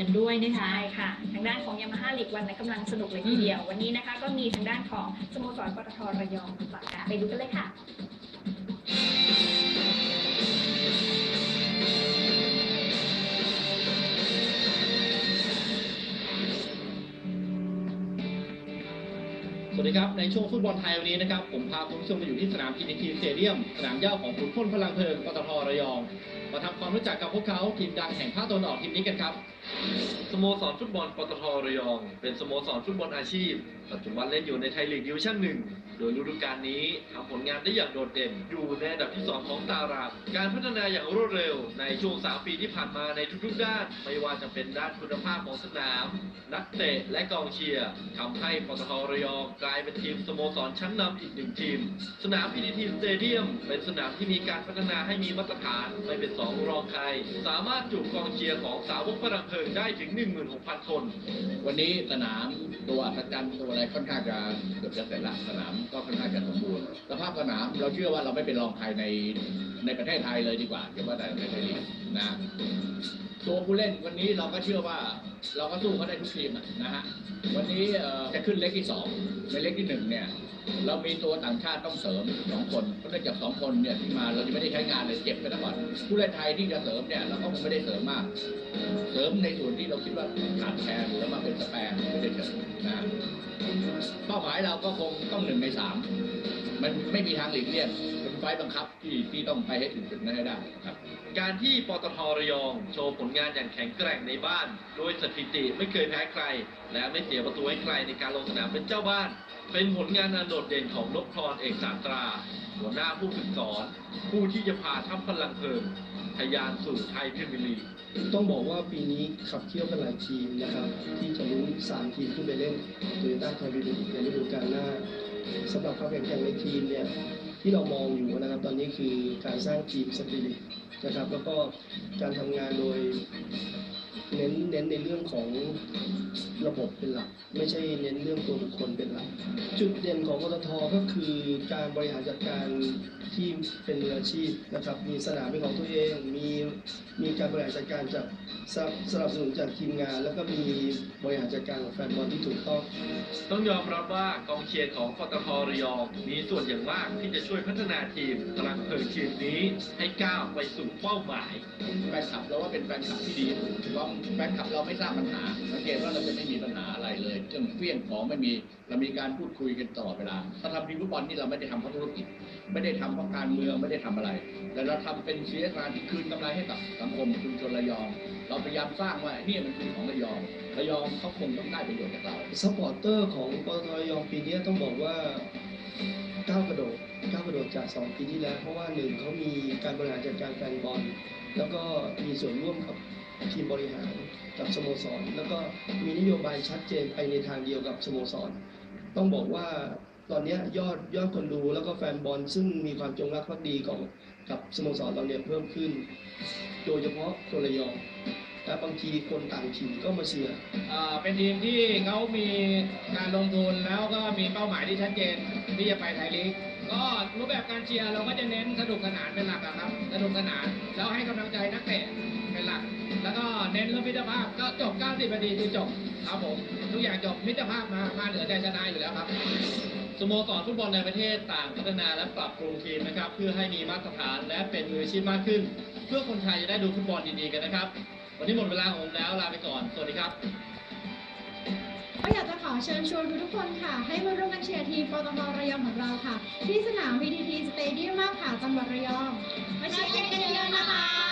กันด้วยนะคะใช่ค่ะ ทางด้านของยามาฮ่าลีกวันนะกำลังสนุกเลยทีเดียว วันนี้นะคะก็มีทางด้านของสโมสรปตทระยองมาฝากกันไปดูกันเลยค่ะสวัสดีครับ ในช่วงฟุตบอลไทยวันนี้นะครับ ผมพาคุณผู้ชมมาอยู่ที่สนามพีทีสเตเดียม สนามหญ้าของขุนพลพลังเพลิงปตทระยอง มาทำความรู้จักกับพวกเขาทีมดังแห่งภาคตะวันออกทีมนี้กันครับ สโมสรฟุตบอลปตทระยอง เป็นสโมสรฟุตบอลอาชีพ ปัจจุบันเล่นอยู่ในไทยลีกดิวิชั่นหนึ่งโดยฤดูกาลนี้ทำผลงานได้อย่างโดดเด่น อยู่ในอันดับที่ 2 ของตาราง การพัฒนาอย่างรวดเร็ว ในช่วง 3 ปีที่ผ่านมาในทุกๆด้าน ไม่ว่าจะเป็นด้านคุณภาพของสนาม นักเตะและกองเชียร์ทำให้ปตทระยองกลายเป็นทีมสโมสรชั้นนำอีกหนึ่งทีม สนามพีดีทีสเตเดียม เป็นสนามที่มีการพัฒนาให้มีมาตรฐานไม่เป็นสองรองใคร สามารถจุกองเชียร์ของสาวกพลังเพลิได้ถึง 16,000 คน วันนี้สนามตัวอัศจรรย์ตัวอะไรค่อนข้างจะเกือบจะเสร็จละสนามก็ค่อนข้างจะสมบูรณ์สภาพสนามเราเชื่อว่าเราไม่เป็นรองใครในในประเทศไทยเลยดีกว่าเดี๋ยวว่าแต่ในไทยลีก นะตัวผู้เล่นวันนี้เราก็เชื่อว่า เราก็สู้เขาได้ทุกทีมนะฮะวันนี้จะขึ้นเล็กที่สองในเล็กที่หนึ่งเนี่ยเรามีตัวต่างชาติต้องเสริมสองคนเพราะเนื่องจากสองคนเนี่ยที่มาเราจะไม่ได้ใช้งานเลยเจ็บไปทั้งวันผู้เล่นไทยที่จะเสริมเนี่ยเราก็คงไม่ได้เสริมมาก เสริมในส่วนที่เราคิดว่าขาดแคลนแล้วมาเป็นสแปร์ไม่ได้เสริมนะเป้าหมายเราก็คงต้องหนึ่งในสาม มันไม่มีทางหลีกเลี่ยงเป็นไฟล์บังคับที่ที่ต้องไปให้ถึงจุดนั้นให้ได้ครับ การที่ปตทระยองโชว์ผลงานอย่างแข็งแกร่งในบ้าน โดยสถิติไม่เคยแพ้ใคร และไม่เสียประตูให้ใครในการลงสนามเป็นเจ้าบ้าน เป็นผลงานอันโดดเด่นของนพพรเอกสารตรา หัวหน้าผู้ฝึกสอน ผู้ที่จะพาทัพพลังเพลิงทะยานสู่ไทยพรีเมียร์ลีกต้องบอกว่าปีนี้ขับเคี่ยวกันหลายทีมนะครับ ที่จะลุ้นสามทีมขึ้นไปเล่นโตโยต้าไทยพีบีในฤดูกาลหน้า สำหรับความแข่งขันในทีมเนี่ยที่เรามองอยู่นะครับตอนนี้คือการสร้างทีมสปิริตนะครับ แล้วก็การทำงานโดยเน้นเน้นในเรื่องของระบบเป็นหลัก ไม่ใช่เน้นเรื่องตัวบุคคลเป็นหลัก จุดเด่นของปตทก็คือการบริหารจัดการที่เป็นมืออาชีพนะครับ มีสนามเป็นของตัวเอง มีมีการบริหารจัดการจาก สนับสนับสนุนจากทีมงาน แล้วก็มีบริหารจัดการของแฟนบอลที่ถูกต้อง ต้องยอมรับว่ากองเชียร์ของปตทระยองมีส่วนอย่างมากที่จะช่วยพัฒนาทีมพลังเพลิงทีมนี้ให้ก้าวไปสู่เป้าหมายแฟนคลับเราว่าเป็นแฟนคลับที่ดีเพราะแฟนคลับเราไม่สร้างปัญหาสังเกตว่าเราจะไม่มีปัญหาอะไรเลยเรื่องเฟี้ยงของไม่มีเรามีการพูดคุยกันตลอดเวลาถ้าทำทีมฟุตบอลนี่เราไม่ได้ทำเพราะธุรกิจไม่ได้ทำเพราะการเมืองไม่ได้ทำอะไร แต่เราทำเป็นเสียการที่คืนกำไรให้กับสังคมชุมชนระยอง เราพยายามสร้างว่าเนี่ยมันคือของระยองระยองเขาคงต้องได้ประโยชน์จากเราซัพพอร์เตอร์ของปตทระยองปีนี้ต้องบอกว่าก้าวกระโดดก้าวกระโดดจาก 2 ปีที่แล้ว เพราะว่าหนึ่งเขามีการบริหารจัดการแฟนบอล แล้วก็มีส่วนร่วมกับทีมบริหารกับสโมสร แล้วก็มีนโยบายชัดเจนไปในทางเดียวกับสโมสร ต้องบอกว่าตอนนี้ยอดยอดคนดูแล้วก็แฟนบอลซึ่งมีความจงรักภักดีของกับสโมสรเราเนี่ยเพิ่มขึ้น โดยเฉพาะตัวระยอง และบางทีคนต่างถิ่นก็มาเชียร์เป็นทีมที่เขามีการลงทุนแล้วก็มีเป้าหมายที่ชัดเจนที่จะไปไทยลีกก็รูปแบบการเชียร์เราก็จะเน้นสนุกสนานเป็นหลักอะครับสนุกสนานแล้วให้กำลังใจนักเตะเป็นหลัก แล้วก็เน้นเรื่องมิตรภาพก็จบ 90นาทีคือจบครับผมทุกอย่างจบมิตรภาพมามาเหนือใจชนะอยู่แล้วครับสโมสรฟุตบอลในประเทศต่างพัฒนาและปรับปรุงทีมนะครับ เพื่อให้มีมาตรฐานและเป็นมืออาชีพมากขึ้น เพื่อคนไทยจะได้ดูฟุตบอลดีๆกันนะครับ วันนี้หมดเวลาของผมแล้วลาไปก่อน สวัสดีครับ ก็อยากจะขอเชิญชวนทุกๆคนค่ะ ให้มาร่วมกันเชียร์ทีมปตทระยองของเราค่ะ ที่สนาม VTT Stadium มาบผาจังหวัดระยอง มาเชียร์